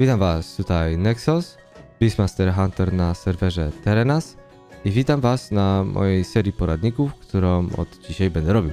Witam Was, tutaj Nexus, Beastmaster Hunter na serwerze Terenas i witam Was na mojej serii poradników, którą od dzisiaj będę robił.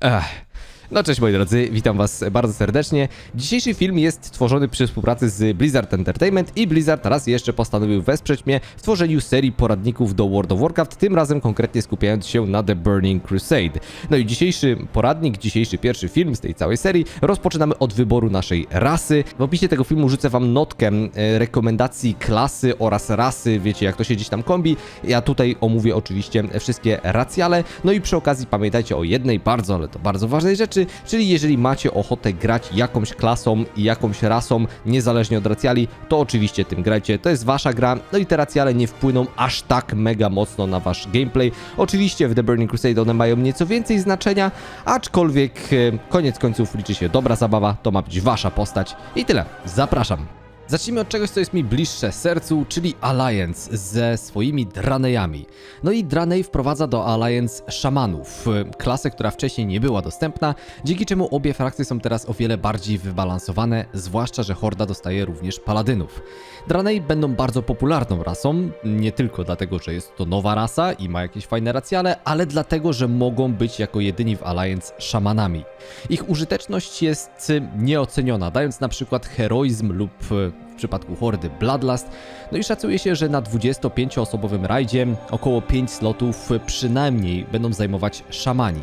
No cześć moi drodzy, witam was bardzo serdecznie. Dzisiejszy film jest tworzony przy współpracy z Blizzard Entertainment i Blizzard raz jeszcze postanowił wesprzeć mnie w tworzeniu serii poradników do World of Warcraft, tym razem konkretnie skupiając się na The Burning Crusade. No i dzisiejszy poradnik, dzisiejszy pierwszy film z tej całej serii rozpoczynamy od wyboru naszej rasy. W opisie tego filmu rzucę wam notkę e, rekomendacji klasy oraz rasy, wiecie jak to się gdzieś tam kombi. Ja tutaj omówię oczywiście wszystkie racjale, no i przy okazji pamiętajcie o jednej bardzo, ale to bardzo ważnej rzeczy, czyli jeżeli macie ochotę grać jakąś klasą i jakąś rasą, niezależnie od racjali, to oczywiście tym grajcie, to jest wasza gra, no i te racjale nie wpłyną aż tak mega mocno na wasz gameplay. Oczywiście w The Burning Crusade one mają nieco więcej znaczenia, aczkolwiek e, koniec końców liczy się dobra zabawa, to ma być wasza postać i tyle. Zapraszam. Zacznijmy od czegoś, co jest mi bliższe sercu, czyli Alliance ze swoimi Dranejami. No i Dranej wprowadza do Alliance szamanów, klasę, która wcześniej nie była dostępna, dzięki czemu obie frakcje są teraz o wiele bardziej wybalansowane, zwłaszcza, że Horda dostaje również paladynów. Dranej będą bardzo popularną rasą, nie tylko dlatego, że jest to nowa rasa i ma jakieś fajne racjale, ale dlatego, że mogą być jako jedyni w Alliance szamanami. Ich użyteczność jest y, nieoceniona, dając na przykład heroizm lub y, przypadku hordy Bloodlust. No i szacuje się, że na 25-osobowym rajdzie około 5 slotów przynajmniej będą zajmować szamani.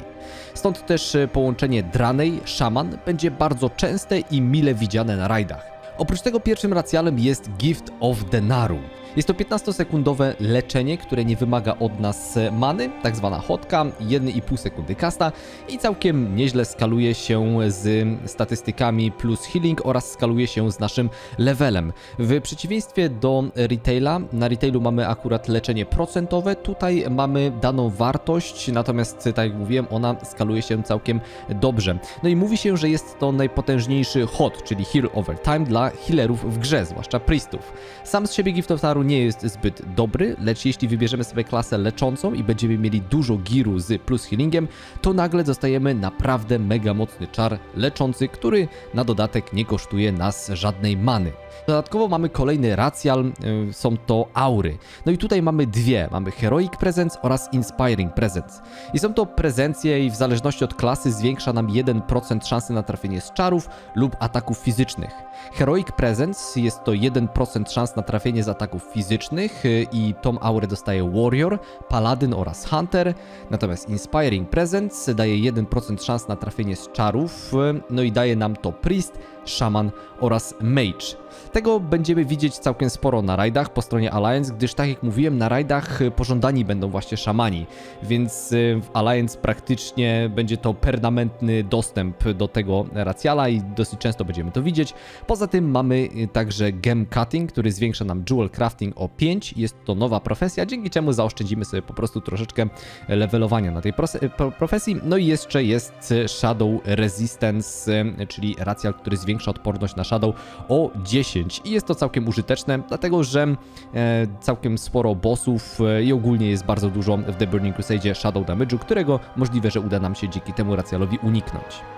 Stąd też y, połączenie Dranej, szaman będzie bardzo częste i mile widziane na rajdach. Oprócz tego pierwszym racjalem jest Gift of the Naru. Jest to 15-sekundowe leczenie, które nie wymaga od nas e, many, tak zwana hotka, 1,5 sekundy casta i całkiem nieźle skaluje się z statystykami plus healing oraz skaluje się z naszym levelem. W przeciwieństwie do retaila, na retailu mamy akurat leczenie procentowe, tutaj mamy daną wartość, natomiast tak jak mówiłem, ona skaluje się całkiem dobrze. No i mówi się, że jest to najpotężniejszy hot, czyli heal over time dla healerów w grze, zwłaszcza priestów. Sam z siebie Gift of Taru nie jest zbyt dobry, lecz jeśli wybierzemy sobie klasę leczącą i będziemy mieli dużo giru z plus healingiem, to nagle dostajemy naprawdę mega mocny czar leczący, który na dodatek nie kosztuje nas żadnej many. Dodatkowo mamy kolejny racjal, y, są to aury. No i tutaj mamy dwie, mamy Heroic Presence oraz Inspiring Presence. I są to prezencje i w zależności od klasy zwiększa nam 1% szansy na trafienie z czarów lub ataków fizycznych. Heroic Presence jest to 1% szans na trafienie z ataków fizycznych y, i tą aurę dostaje Warrior, Paladyn oraz Hunter. Natomiast Inspiring Presence daje 1% szans na trafienie z czarów, y, no i daje nam to Priest, Shaman oraz Mage. Tego będziemy widzieć całkiem sporo na rajdach po stronie Alliance, gdyż tak jak mówiłem, na rajdach y, pożądani będą właśnie szamani, więc y, w Alliance praktycznie będzie to permanentny dostęp do tego racjala i dosyć często będziemy to widzieć. Poza tym mamy y, także Gem Cutting, który zwiększa nam Jewel Crafting o 5. Jest to nowa profesja, dzięki czemu zaoszczędzimy sobie po prostu troszeczkę levelowania na tej profesji. No i jeszcze jest Shadow Resistance, czyli racjal, który zwiększa odporność na Shadow o 10 i jest to całkiem użyteczne, dlatego że e, całkiem sporo bossów e, i ogólnie jest bardzo dużo w The Burning Crusade Shadow Damage'u, którego możliwe, że uda nam się dzięki temu racjalowi uniknąć.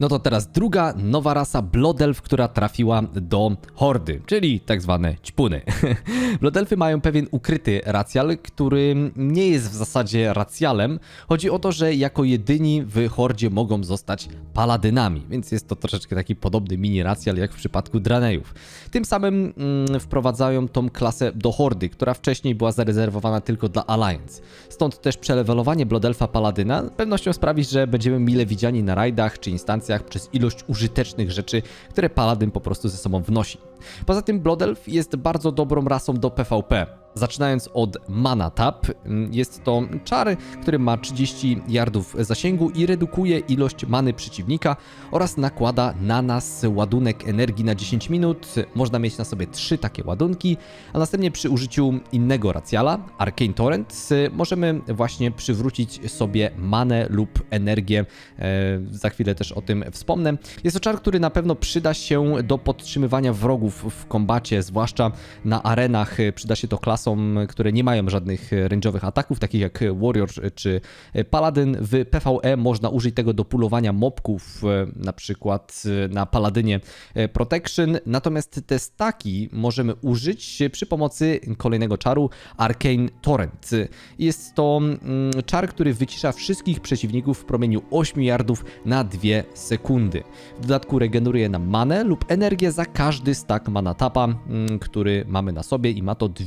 No to teraz druga nowa rasa Blodelf, która trafiła do Hordy, czyli tak zwane ćpuny. Blodelfy mają pewien ukryty racjal, który nie jest w zasadzie racjalem. Chodzi o to, że jako jedyni w Hordzie mogą zostać paladynami, więc jest to troszeczkę taki podobny mini racjal jak w przypadku Dranejów. Tym samym mm, wprowadzają tą klasę do Hordy, która wcześniej była zarezerwowana tylko dla Alliance. Stąd też przelewelowanie Blodelfa Paladyna z pewnością sprawi, że będziemy mile widziani na rajdach czy instancjach przez ilość użytecznych rzeczy, które Paladyn po prostu ze sobą wnosi. Poza tym Blodelf jest bardzo dobrą rasą do PvP. Zaczynając od Mana Tap, mm, jest to czar, który ma 30 yardów zasięgu i redukuje ilość many przeciwnika oraz nakłada na nas ładunek energii na 10 minut. Można mieć na sobie 3 takie ładunki, a następnie przy użyciu innego racjala, Arcane Torrent, możemy właśnie przywrócić sobie manę lub energię. E, Za chwilę też o tym wspomnę. Jest to czar, który na pewno przyda się do podtrzymywania wrogów w kombacie, zwłaszcza na arenach. Przyda się to klasom klasom, które nie mają żadnych range'owych ataków, takich jak Warrior czy Paladin. W PvE można użyć tego do pulowania mobków, e, na przykład e, na Paladynie Protection, natomiast te staki możemy użyć przy pomocy kolejnego czaru Arcane Torrent. Jest to mm, czar, który wycisza wszystkich przeciwników w promieniu 8 yardów na 2 sekundy. W dodatku regeneruje nam manę lub energię za każdy stack mana tapa, mm, który mamy na sobie i ma to 2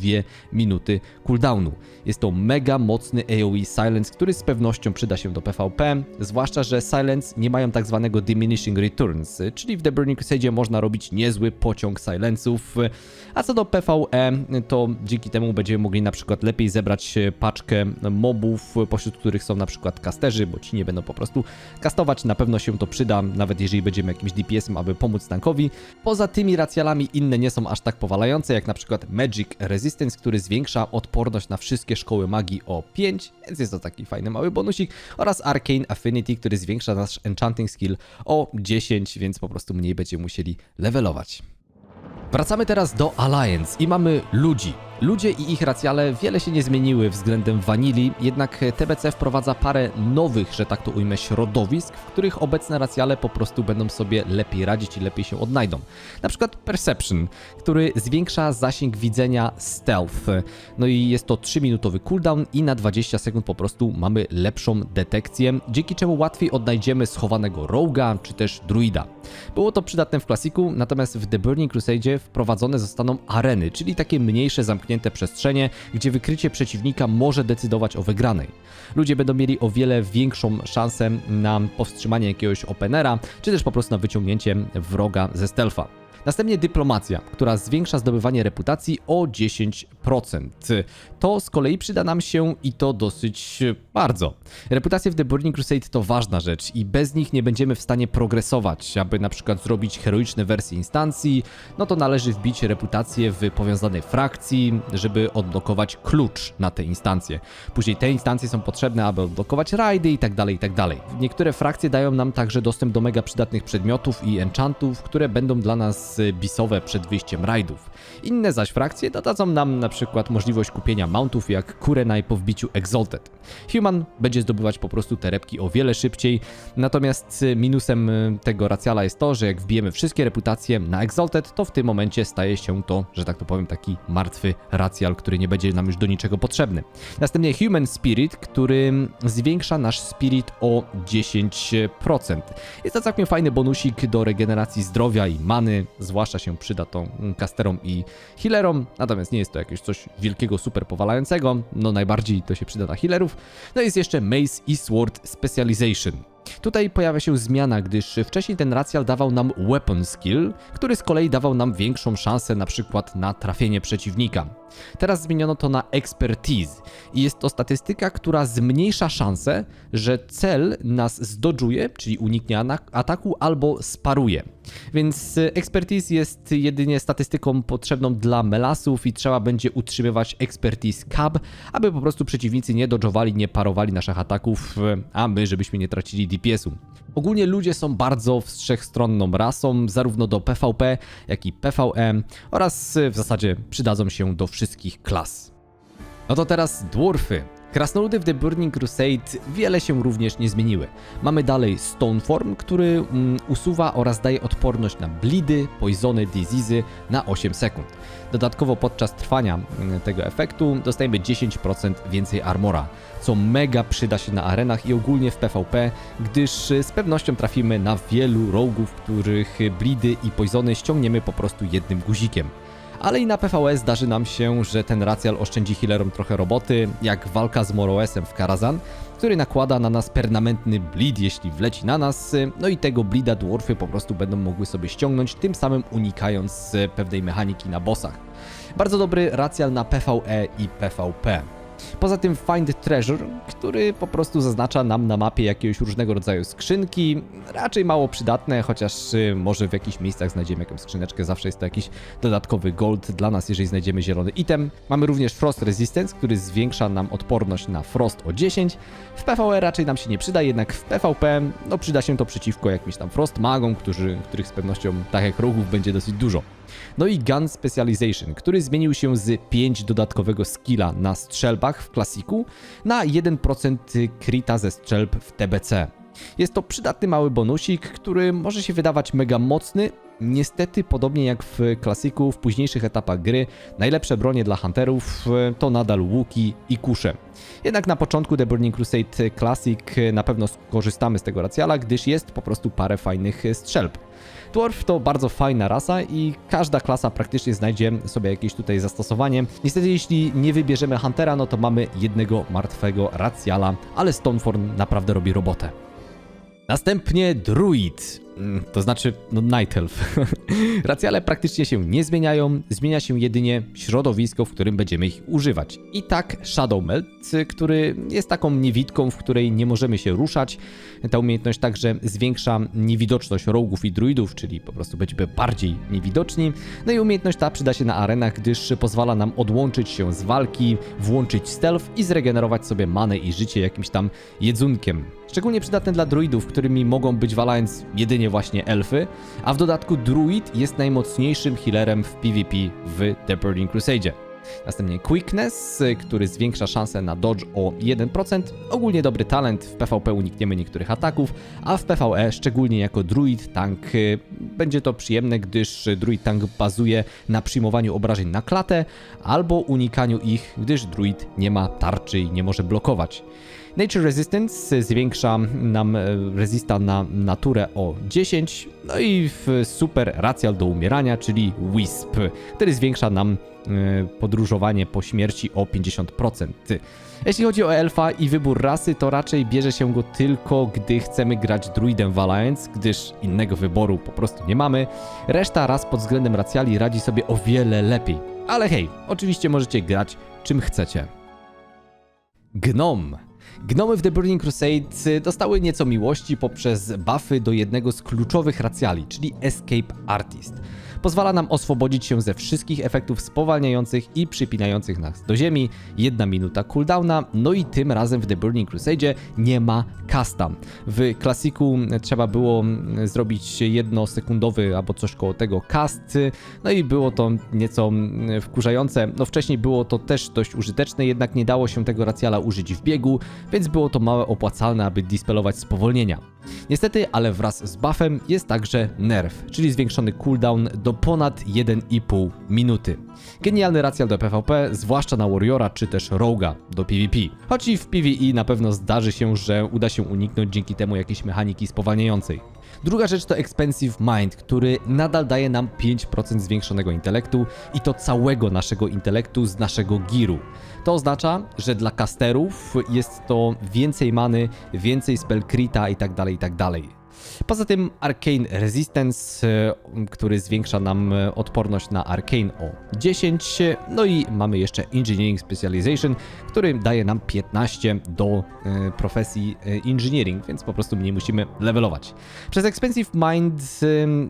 minuty cooldownu. Jest to mega mocny AoE Silence, który z pewnością przyda się do PvP, zwłaszcza, że Silence nie mają tak zwanego diminishing returns, czyli w The Burning Crusade można robić niezły pociąg silence'ów, a co do PvE, to dzięki temu będziemy mogli na przykład lepiej zebrać paczkę mobów, pośród których są na przykład casterzy, bo ci nie będą po prostu kastować, na pewno się to przyda, nawet jeżeli będziemy jakimś DPS-em, aby pomóc tankowi. Poza tymi racjalami inne nie są aż tak powalające, jak na przykład Magic Resistance, który zwiększa odporność na wszystkie szkoły magii o 5, więc jest to taki fajny mały bonusik, oraz Arcane Affinity, który zwiększa nasz Enchanting Skill o 10, więc po prostu mniej będziemy musieli levelować. Wracamy teraz do Alliance i mamy ludzi. Ludzie i ich racjale wiele się nie zmieniły względem Vanilli, jednak TBC wprowadza parę nowych, że tak to ujmę, środowisk, w których obecne racjale po prostu będą sobie lepiej radzić i lepiej się odnajdą. Na przykład Perception, który zwiększa zasięg widzenia stealth. No i jest to 3-minutowy cooldown i na 20 sekund po prostu mamy lepszą detekcję, dzięki czemu łatwiej odnajdziemy schowanego roga czy też druida. Było to przydatne w klasiku, natomiast w The Burning Crusade wprowadzone zostaną areny, czyli takie mniejsze zamknięte przestrzenie, gdzie wykrycie przeciwnika może decydować o wygranej. Ludzie będą mieli o wiele większą szansę na powstrzymanie jakiegoś openera, czy też po prostu na wyciągnięcie wroga ze stealtha. Następnie dyplomacja, która zwiększa zdobywanie reputacji o 10%. To z kolei przyda nam się i to dosyć bardzo. Reputacje w The Burning Crusade to ważna rzecz i bez nich nie będziemy w stanie progresować. Aby na przykład zrobić heroiczne wersje instancji, no to należy wbić reputację w powiązanej frakcji, żeby odblokować klucz na te instancje. Później te instancje są potrzebne, aby odblokować rajdy i tak dalej, i tak. Niektóre frakcje dają nam także dostęp do mega przydatnych przedmiotów i enchantów, które będą dla nas bisowe przed wyjściem rajdów. Inne zaś frakcje dodadzą nam na przykład możliwość kupienia mountów jak Kurenai po wbiciu Exalted. Human będzie zdobywać po prostu te repki o wiele szybciej, natomiast minusem tego racjala jest to, że jak wbijemy wszystkie reputacje na Exalted, to w tym momencie staje się to, że tak to powiem, taki martwy racjal, który nie będzie nam już do niczego potrzebny. Następnie Human Spirit, który zwiększa nasz spirit o 10%. Jest to całkiem fajny bonusik do regeneracji zdrowia i many, zwłaszcza się przyda to casterom i healerom, natomiast nie jest to jakieś coś wielkiego, super powalającego, no najbardziej to się przyda na healerów. No jest jeszcze Mace i Sword Specialization. Tutaj pojawia się zmiana, gdyż wcześniej ten racjal dawał nam weapon skill, który z kolei dawał nam większą szansę na przykład na trafienie przeciwnika. Teraz zmieniono to na expertise i jest to statystyka, która zmniejsza szansę, że cel nas zdodżuje, czyli uniknie ataku albo sparuje. Więc expertise jest jedynie statystyką potrzebną dla melasów i trzeba będzie utrzymywać expertise cap, aby po prostu przeciwnicy nie dodżowali, nie parowali naszych ataków, a my żebyśmy nie tracili DPS-u. Ogólnie ludzie są bardzo wszechstronną rasą, zarówno do PvP, jak i PvE oraz w zasadzie przydadzą się do wszystkich klas. No to teraz dwarfy. Krasnoludy w The Burning Crusade wiele się również nie zmieniły. Mamy dalej Stoneform, który mm, usuwa oraz daje odporność na blidy, poisony, diseasy na 8 sekund. Dodatkowo podczas trwania mm, tego efektu dostajemy 10% więcej armora, co mega przyda się na arenach i ogólnie w PvP, gdyż z pewnością trafimy na wielu roguów, których blidy i poisony ściągniemy po prostu jednym guzikiem ale i na PvE zdarzy nam się, że ten racjal oszczędzi healerom trochę roboty, jak walka z Moroesem w Karazhan, który nakłada na nas permanentny bleed, jeśli wleci na nas, no i tego bleeda dwarfy po prostu będą mogły sobie ściągnąć, tym samym unikając pewnej mechaniki na bossach. Bardzo dobry racjal na PvE i PvP. Poza tym Find Treasure, który po prostu zaznacza nam na mapie jakiegoś różnego rodzaju skrzynki, raczej mało przydatne, chociaż y, może w jakichś miejscach znajdziemy jakąś skrzyneczkę, zawsze jest to jakiś dodatkowy gold dla nas, jeżeli znajdziemy zielony item. Mamy również Frost Resistance, który zwiększa nam odporność na frost o 10. W PvE raczej nam się nie przyda, jednak w PvP no przyda się to przeciwko jakimś tam frost magom, którzy, których z pewnością tak jak rogów będzie dosyć dużo. No i Gun Specialization, który zmienił się z 5 dodatkowego skilla na strzelbach w klasiku na 1% krita ze strzelb w TBC. Jest to przydatny mały bonusik, który może się wydawać mega mocny. Niestety, podobnie jak w klasiku, w późniejszych etapach gry, najlepsze bronie dla hunterów e, to nadal łuki i kusze. Jednak na początku The Burning Crusade Classic e, na pewno skorzystamy z tego racjala, gdyż jest po prostu parę fajnych e, strzelb. Dwarf to bardzo fajna rasa i każda klasa praktycznie znajdzie sobie jakieś tutaj zastosowanie. Niestety jeśli nie wybierzemy Huntera, no to mamy jednego martwego racjala, ale Stoneform naprawdę robi robotę. Następnie druid, to znaczy no Night Elf. Racjale praktycznie się nie zmieniają, zmienia się jedynie środowisko, w którym będziemy ich używać. I tak Shadow Melt, który jest taką niewidką, w której nie możemy się ruszać. Ta umiejętność także zwiększa niewidoczność rogów i druidów, czyli po prostu będziemy bardziej niewidoczni. No i umiejętność ta przyda się na arenach, gdyż pozwala nam odłączyć się z walki, włączyć stealth i zregenerować sobie manę i życie jakimś tam jedzunkiem. Szczególnie przydatne dla druidów, którymi mogą być w Alliance jedynie właśnie elfy, a w dodatku druid jest najmocniejszym healerem w PvP w The Burning Crusade. Następnie Quickness, który zwiększa szanse na dodge o 1%. Ogólnie dobry talent, w PvP unikniemy niektórych ataków, a w PvE, szczególnie jako druid tank, będzie to przyjemne, gdyż druid tank bazuje na przyjmowaniu obrażeń na klatę albo unikaniu ich, gdyż druid nie ma tarczy i nie może blokować. Nature Resistance zwiększa nam e, resista na naturę o 10, no i w super racjal do umierania, czyli Wisp, który zwiększa nam e, podróżowanie po śmierci o 50%. Jeśli chodzi o elfa i wybór rasy, to raczej bierze się go tylko, gdy chcemy grać druidem w Alliance, gdyż innego wyboru po prostu nie mamy. Reszta ras pod względem racjali radzi sobie o wiele lepiej. Ale hej, oczywiście możecie grać czym chcecie. Gnom. Gnomy w The Burning Crusade dostały nieco miłości poprzez buffy do jednego z kluczowych racjali, czyli Escape Artist. Pozwala nam oswobodzić się ze wszystkich efektów spowalniających i przypinających nas do ziemi, jedna minuta cooldowna, no i tym razem w The Burning Crusade nie ma casta. W klasiku trzeba było zrobić jednosekundowy albo coś koło tego cast, no i było to nieco wkurzające. No wcześniej było to też dość użyteczne, jednak nie dało się tego racjala użyć w biegu, więc było to małe opłacalne, aby dispelować spowolnienia. Niestety, ale wraz z buffem jest także nerf, czyli zwiększony cooldown do ponad 1,5 minuty. Genialny racjal do PvP, zwłaszcza na Warriora czy też Roga do PvP. Choć i w PvE na pewno zdarzy się, że uda się uniknąć dzięki temu jakiejś mechaniki spowalniającej. Druga rzecz to Expensive Mind, który nadal daje nam 5% zwiększonego intelektu i to całego naszego intelektu z naszego giru. To oznacza, że dla casterów jest to więcej many, więcej spell crita i tak Poza tym Arcane Resistance, e, który zwiększa nam e, odporność na Arcane o 10, no i mamy jeszcze Engineering Specialization, który daje nam 15 do e, profesji Engineering, więc po prostu mniej musimy levelować. Przez Expensive Mind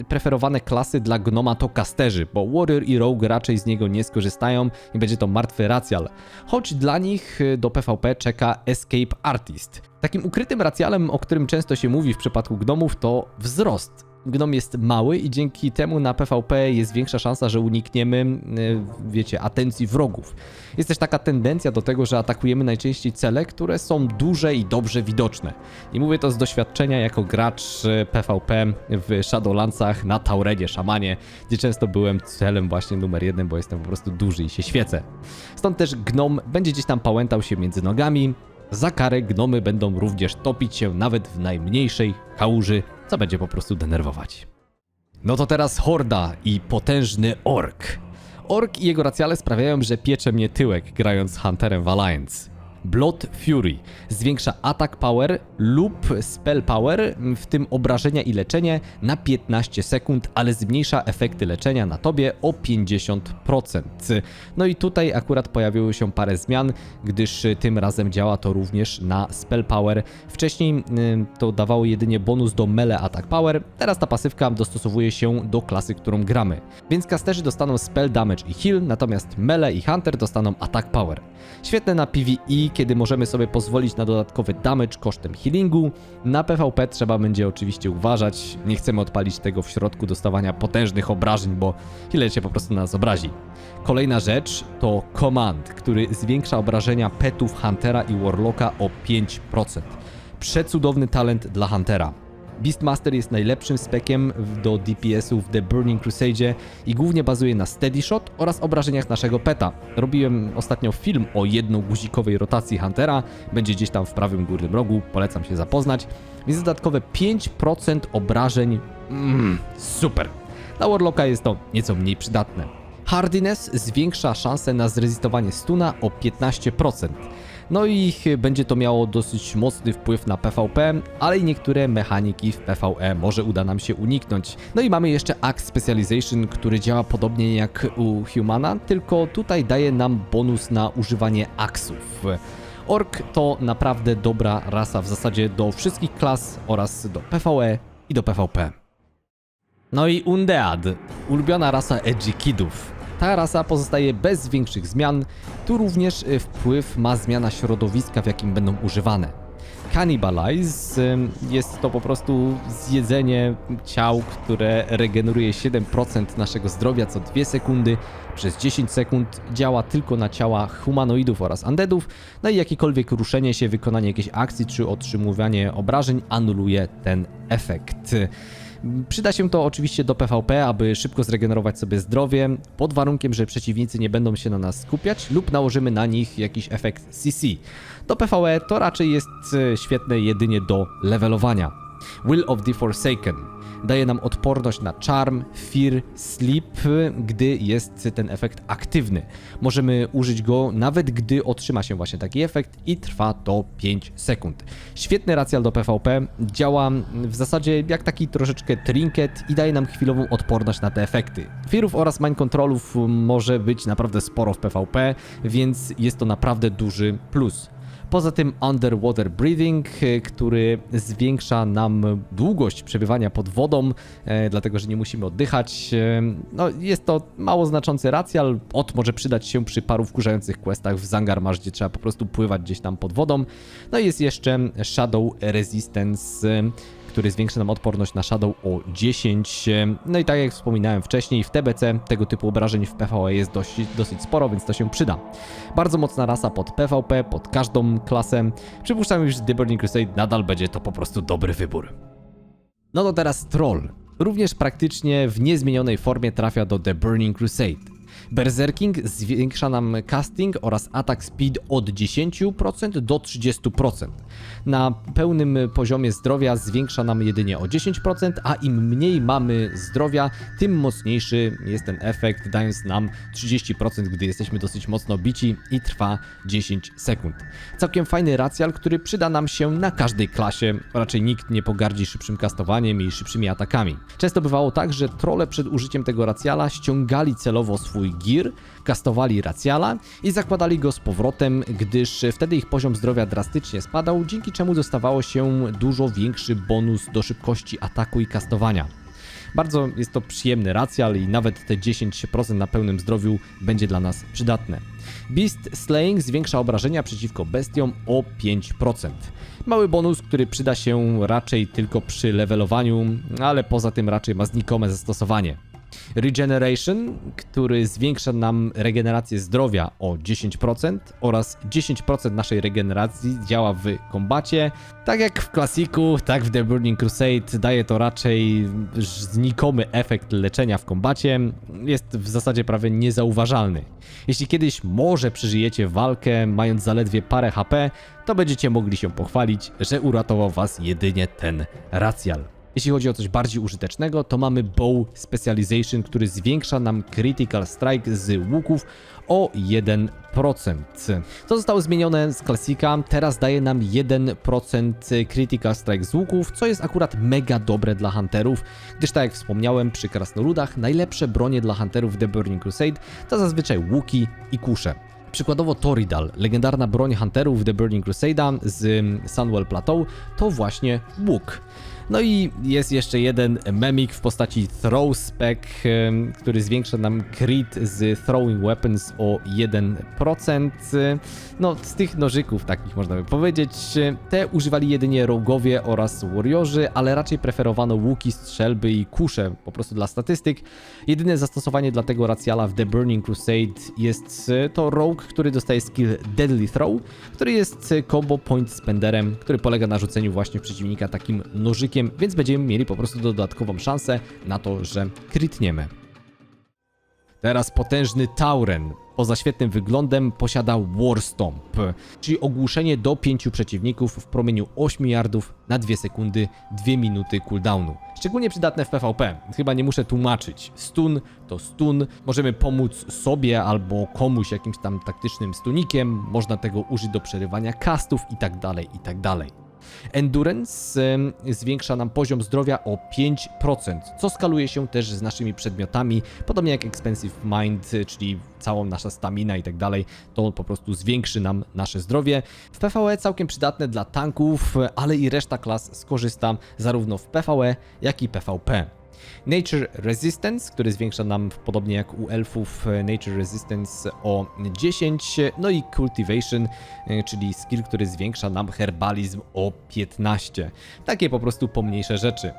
preferowane klasy dla Gnoma to casterzy, bo Warrior i Rogue raczej z niego nie skorzystają i będzie to martwy racjal. Choć dla nich do PvP czeka Escape Artist. Takim ukrytym racjalem, o którym często się mówi w przypadku gnomów, to wzrost. Gnom jest mały i dzięki temu na PvP jest większa szansa, że unikniemy, e, wiecie, atencji wrogów. Jest też taka tendencja do tego, że atakujemy najczęściej cele, które są duże i dobrze widoczne. I mówię to z doświadczenia jako gracz PvP w Shadowlandsach na Taurenie, szamanie, gdzie często byłem celem właśnie numer jeden, bo jestem po prostu duży i się świecę. Stąd też gnom będzie gdzieś tam pałętał się między nogami, za karę gnomy będą również topić się nawet w najmniejszej kałuży, co będzie po prostu denerwować. No to teraz horda i potężny ork. Ork i jego racjale sprawiają, że piecze mnie tyłek grając Hunterem w Alliance. Blood Fury. Zwiększa attack power lub spell power, w tym obrażenia i leczenie na 15 sekund, ale zmniejsza efekty leczenia na tobie o 50%. No i tutaj akurat pojawiło się parę zmian, gdyż tym razem działa to również na spell power. Wcześniej y, to dawało jedynie bonus do melee attack power, teraz ta pasywka dostosowuje się do klasy, którą gramy. Więc casterzy dostaną spell damage i heal, natomiast melee i hunter dostaną attack power. Świetne na PvE, kiedy możemy sobie pozwolić na dodatkowy damage kosztem healingu. Na PvP trzeba będzie oczywiście uważać, nie chcemy odpalić tego w środku dostawania potężnych obrażeń, bo healer się po prostu na nas obrazi. Kolejna rzecz to Command, który zwiększa obrażenia petów Huntera i Warlocka o 5%. Przecudowny talent dla Huntera. Beastmaster jest najlepszym spekiem do DPS-u w The Burning Crusade i głównie bazuje na steady shot oraz obrażeniach naszego peta. Robiłem ostatnio film o jednoguzikowej rotacji Huntera, będzie gdzieś tam w prawym górnym rogu, polecam się zapoznać. Więc dodatkowe 5% obrażeń, mm, super. Dla Warlocka jest to nieco mniej przydatne. Hardiness zwiększa szanse na zrezystowanie stuna o 15%. No i będzie to miało dosyć mocny wpływ na PvP, ale i niektóre mechaniki w PvE może uda nam się uniknąć. No i mamy jeszcze Axe Specialization, który działa podobnie jak u Humana, tylko tutaj daje nam bonus na używanie aksów. Ork to naprawdę dobra rasa w zasadzie do wszystkich klas oraz do PvE i do PvP. No i Undead, ulubiona rasa Edgy Kidów. Ta rasa pozostaje bez większych zmian, tu również y, wpływ ma zmiana środowiska, w jakim będą używane. Cannibalize ym, jest to po prostu zjedzenie ciał, które regeneruje 7% naszego zdrowia co 2 sekundy. Przez 10 sekund działa tylko na ciała humanoidów oraz undeadów, no i jakiekolwiek ruszenie się, wykonanie jakiejś akcji czy otrzymywanie obrażeń anuluje ten efekt. Przyda się to oczywiście do PvP, aby szybko zregenerować sobie zdrowie, pod warunkiem, że przeciwnicy nie będą się na nas skupiać lub nałożymy na nich jakiś efekt CC. Do PvE to raczej jest e, świetne jedynie do levelowania. Will of the Forsaken daje nam odporność na charm, fear, sleep, gdy jest ten efekt aktywny. Możemy użyć go nawet gdy otrzyma się właśnie taki efekt i trwa to 5 sekund. Świetny racjal do PvP, działa w zasadzie jak taki troszeczkę trinket i daje nam chwilową odporność na te efekty. Fearów oraz mind controlów może być naprawdę sporo w PvP, więc jest to naprawdę duży plus. Poza tym underwater breathing, e, który zwiększa nam długość przebywania pod wodą, e, dlatego że nie musimy oddychać. E, no, jest to mało znaczący racjal. Od może przydać się przy paru wkurzających questach w Zangarmarz, gdzie trzeba po prostu pływać gdzieś tam pod wodą. No i jest jeszcze Shadow Resistance, który zwiększa nam odporność na Shadow o 10. No i tak jak wspominałem wcześniej, w TBC tego typu obrażeń w PvE jest dość, dosyć sporo, więc to się przyda. Bardzo mocna rasa pod PvP, pod każdą klasę. Przypuszczam już, że The Burning Crusade nadal będzie to po prostu dobry wybór. No to teraz Troll. Również praktycznie w niezmienionej formie trafia do The Burning Crusade. Berserking zwiększa nam casting oraz attack speed od 10% do 30%. Na pełnym poziomie zdrowia zwiększa nam jedynie o 10%, a im mniej mamy zdrowia, tym mocniejszy jest ten efekt, dając nam 30%, gdy jesteśmy dosyć mocno bici i trwa 10 sekund. Całkiem fajny racjal, który przyda nam się na każdej klasie. Raczej nikt nie pogardzi szybszym kastowaniem i szybszymi atakami. Często bywało tak, że trole przed użyciem tego racjala ściągali celowo swój gear, kastowali racjala i zakładali go z powrotem, gdyż wtedy ich poziom zdrowia drastycznie spadał, dzięki czemu dostawało się dużo większy bonus do szybkości ataku i kastowania. Bardzo jest to przyjemny racjal i nawet te 10% na pełnym zdrowiu będzie dla nas przydatne. Beast Slaying zwiększa obrażenia przeciwko bestiom o 5%. Mały bonus, który przyda się raczej tylko przy levelowaniu, ale poza tym raczej ma znikome zastosowanie. Regeneration, który zwiększa nam regenerację zdrowia o 10% oraz 10% naszej regeneracji działa w kombacie. Tak jak w klasiku, tak w The Burning Crusade daje to raczej znikomy efekt leczenia w kombacie. Jest w zasadzie prawie niezauważalny. Jeśli kiedyś może przeżyjecie walkę mając zaledwie parę HP, to będziecie mogli się pochwalić, że uratował was jedynie ten racjal. Jeśli chodzi o coś bardziej użytecznego, to mamy Bow Specialization, który zwiększa nam Critical Strike z łuków o 1%. To zostało zmienione z klasika, teraz daje nam 1% Critical Strike z łuków, co jest akurat mega dobre dla hunterów, gdyż tak jak wspomniałem przy krasnoludach, najlepsze bronie dla hunterów w The Burning Crusade to zazwyczaj łuki i kusze. Przykładowo Toridal, legendarna broń hunterów The Burning Crusader z mm, Sunwell Plateau, to właśnie łuk. No i jest jeszcze jeden memik w postaci Throw Spec, który zwiększa nam crit z Throwing Weapons o 1%. No, z tych nożyków takich można by powiedzieć. Te używali jedynie rogowie oraz warriorzy, ale raczej preferowano łuki, strzelby i kusze, po prostu dla statystyk. Jedyne zastosowanie dla tego racjala w The Burning Crusade jest e, to rogue, który dostaje skill Deadly Throw, który jest e, combo point spenderem, który polega na rzuceniu właśnie przeciwnika takim nożykiem, więc będziemy mieli po prostu dodatkową szansę na to, że krytniemy. Teraz potężny Tauren. Poza świetnym wyglądem posiada Warstomp, czyli ogłuszenie do 5 przeciwników w promieniu 8 yardów na 2 sekundy, 2 minuty cooldownu. Szczególnie przydatne w PvP, chyba nie muszę tłumaczyć. Stun to stun, możemy pomóc sobie albo komuś jakimś tam taktycznym stunikiem, można tego użyć do przerywania castów i tak Endurance zwiększa nam poziom zdrowia o 5%, co skaluje się też z naszymi przedmiotami, podobnie jak Expensive Mind, czyli całą nasza stamina i tak dalej, to on po prostu zwiększy nam nasze zdrowie. W PvE całkiem przydatne dla tanków, ale i reszta klas skorzysta zarówno w PvE, jak i PvP. Nature Resistance, który zwiększa nam, podobnie jak u elfów, e, Nature Resistance o 10, no i Cultivation, e, czyli skill, który zwiększa nam herbalizm o 15. Takie po prostu pomniejsze rzeczy.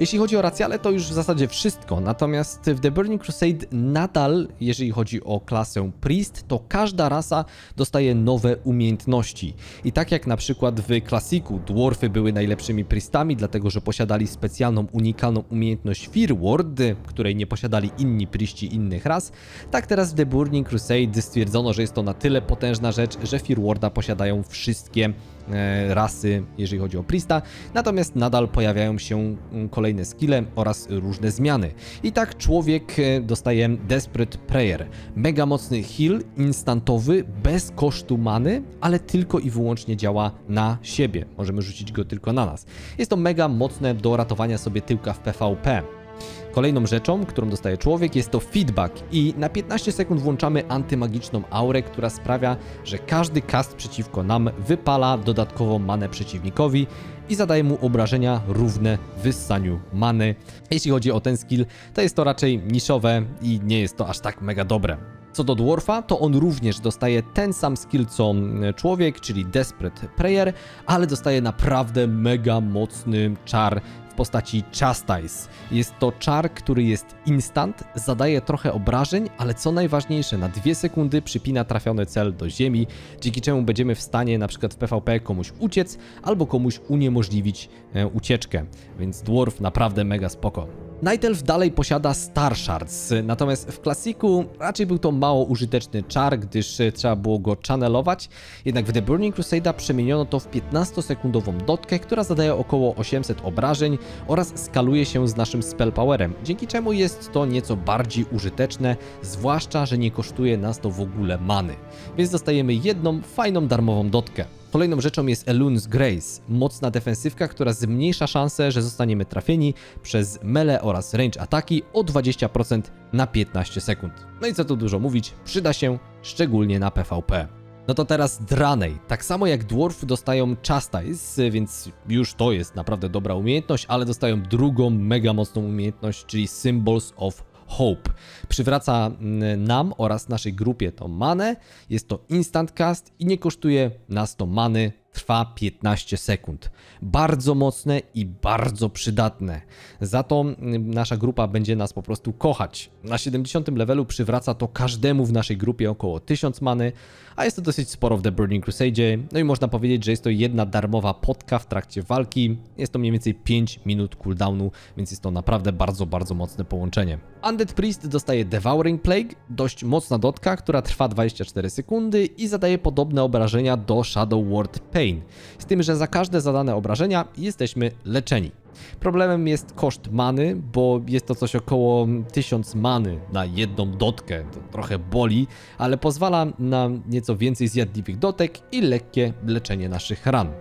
Jeśli chodzi o racjale, to już w zasadzie wszystko. Natomiast w The Burning Crusade nadal, jeżeli chodzi o klasę Priest, to każda rasa dostaje nowe umiejętności. I tak jak na przykład w klasiku dwarfy były najlepszymi priestami, dlatego że posiadali specjalną, unikalną umiejętność Fear Ward, której nie posiadali inni prieści innych ras, tak teraz w The Burning Crusade stwierdzono, że jest to na tyle potężna rzecz, że Fear Warda posiadają wszystkie e, rasy, jeżeli chodzi o Priesta, natomiast nadal pojawiają się mm, kolejne skille oraz różne zmiany. I tak człowiek e, dostaje Desperate Prayer, mega mocny heal, instantowy, bez kosztu many, ale tylko i wyłącznie działa na siebie. Możemy rzucić go tylko na nas. Jest to mega mocne do ratowania sobie tyłka w PvP. Kolejną rzeczą, którą dostaje człowiek, jest to feedback i na 15 sekund włączamy antymagiczną aurę, która sprawia, że każdy cast przeciwko nam wypala dodatkową manę przeciwnikowi i zadaje mu obrażenia równe wyssaniu many. Jeśli chodzi o ten skill, to jest to raczej niszowe i nie jest to aż tak mega dobre. Co do Dwarfa, to on również dostaje ten sam skill co mm, człowiek, czyli Desperate Prayer, ale dostaje naprawdę mega mocny czar postaci Chastise. Jest to czar, który jest instant, zadaje trochę obrażeń, ale co najważniejsze, na 2 sekundy przypina trafiony cel do ziemi, dzięki czemu będziemy w stanie na przykład w PvP komuś uciec albo komuś uniemożliwić e, ucieczkę. Więc Dwarf naprawdę mega spoko. Night Elf dalej posiada Star Shards, natomiast w klasiku raczej był to mało użyteczny czar, gdyż e, trzeba było go channelować, jednak w The Burning Crusade przemieniono to w 15-sekundową dotkę, która zadaje około 800 obrażeń oraz skaluje się z naszym spell powerem, dzięki czemu jest to nieco bardziej użyteczne, zwłaszcza, że nie kosztuje nas to w ogóle many, więc dostajemy jedną fajną darmową dotkę. Kolejną rzeczą jest Elune's Grace, mocna defensywka, która zmniejsza szanse, że zostaniemy trafieni przez melee oraz range ataki o 20% na 15 sekund. No i co tu dużo mówić, przyda się szczególnie na PvP. No to teraz Dranej. Tak samo jak Dwarf dostają Chastise, więc już to jest naprawdę dobra umiejętność, ale dostają drugą mega mocną umiejętność, czyli Symbols of Hope. Przywraca mm, nam oraz naszej grupie tą manę. Jest to instant cast i nie kosztuje nas to many. Trwa 15 sekund. Bardzo mocne i bardzo przydatne. Za to mm, nasza grupa będzie nas po prostu kochać. Na 70 levelu przywraca to każdemu w naszej grupie około 1000 many, a jest to dosyć sporo w The Burning Crusade. No i można powiedzieć, że jest to jedna darmowa potka w trakcie walki. Jest to mniej więcej 5 minut cooldownu, więc jest to naprawdę bardzo, bardzo mocne połączenie. Undead Priest dostaje Devouring Plague, dość mocna dotka, która trwa 24 sekundy i zadaje podobne obrażenia do Shadow Ward Pain. Z tym, że za każde zadane obrażenia jesteśmy leczeni. Problemem jest koszt many, bo jest to coś około 1000 many na jedną dotkę. To trochę boli, ale pozwala na nieco więcej zjadliwych dotek i lekkie leczenie naszych ran.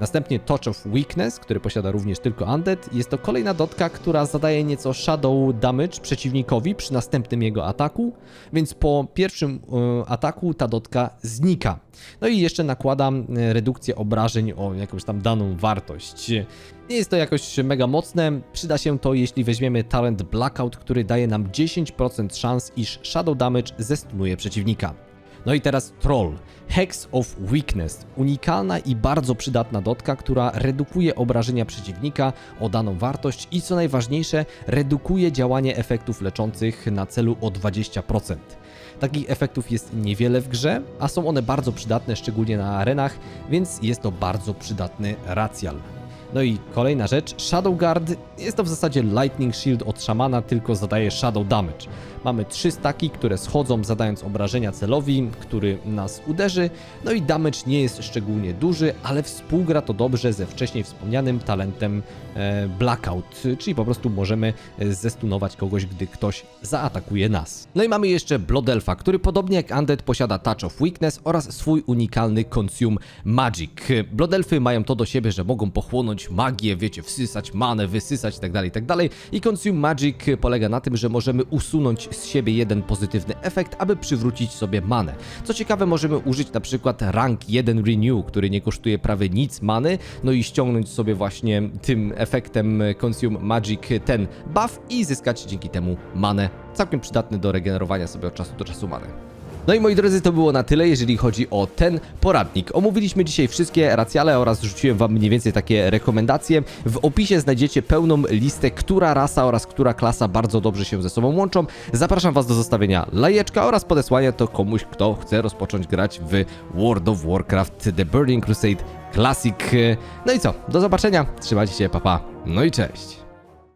Następnie Touch of Weakness, który posiada również tylko Undead. Jest to kolejna dotka, która zadaje nieco Shadow Damage przeciwnikowi przy następnym jego ataku, więc po pierwszym e, ataku ta dotka znika. No i jeszcze nakładam e, redukcję obrażeń o jakąś tam daną wartość. Nie jest to jakoś mega mocne, przyda się to jeśli weźmiemy talent Blackout, który daje nam 10% szans, iż Shadow Damage zestunuje przeciwnika. No i teraz Troll. Hex of Weakness. Unikalna i bardzo przydatna dotka, która redukuje obrażenia przeciwnika o daną wartość i co najważniejsze, redukuje działanie efektów leczących na celu o 20%. Takich efektów jest niewiele w grze, a są one bardzo przydatne, szczególnie na arenach, więc jest to bardzo przydatny racjal. No i kolejna rzecz, Shadow Guard jest to w zasadzie Lightning Shield od szamana, tylko zadaje Shadow Damage. Mamy trzy staki, które schodzą zadając obrażenia celowi, który nas uderzy, no i damage nie jest szczególnie duży, ale współgra to dobrze ze wcześniej wspomnianym talentem e, Blackout, czyli po prostu możemy e, zestunować kogoś, gdy ktoś zaatakuje nas. No i mamy jeszcze Blood Elfa, który podobnie jak Undead posiada Touch of Weakness oraz swój unikalny Consume Magic. Blood Elfy mają to do siebie, że mogą pochłonąć magię, wiecie, wsysać manę, wysysać itd., itd. I Consume Magic polega na tym, że możemy usunąć z siebie jeden pozytywny efekt, aby przywrócić sobie manę. Co ciekawe, możemy użyć na przykład rank 1 Renew, który nie kosztuje prawie nic many, no i ściągnąć sobie właśnie tym efektem Consume Magic ten buff i zyskać dzięki temu manę. Całkiem przydatny do regenerowania sobie od czasu do czasu many. No i moi drodzy, to było na tyle, jeżeli chodzi o ten poradnik. Omówiliśmy dzisiaj wszystkie racjale oraz rzuciłem wam mniej więcej takie rekomendacje. W opisie znajdziecie pełną listę, która rasa oraz która klasa bardzo dobrze się ze sobą łączą. Zapraszam was do zostawienia lajeczka oraz podesłania to komuś, kto chce rozpocząć grać w World of Warcraft The Burning Crusade Classic. No i co, do zobaczenia, trzymajcie się, papa, no i cześć.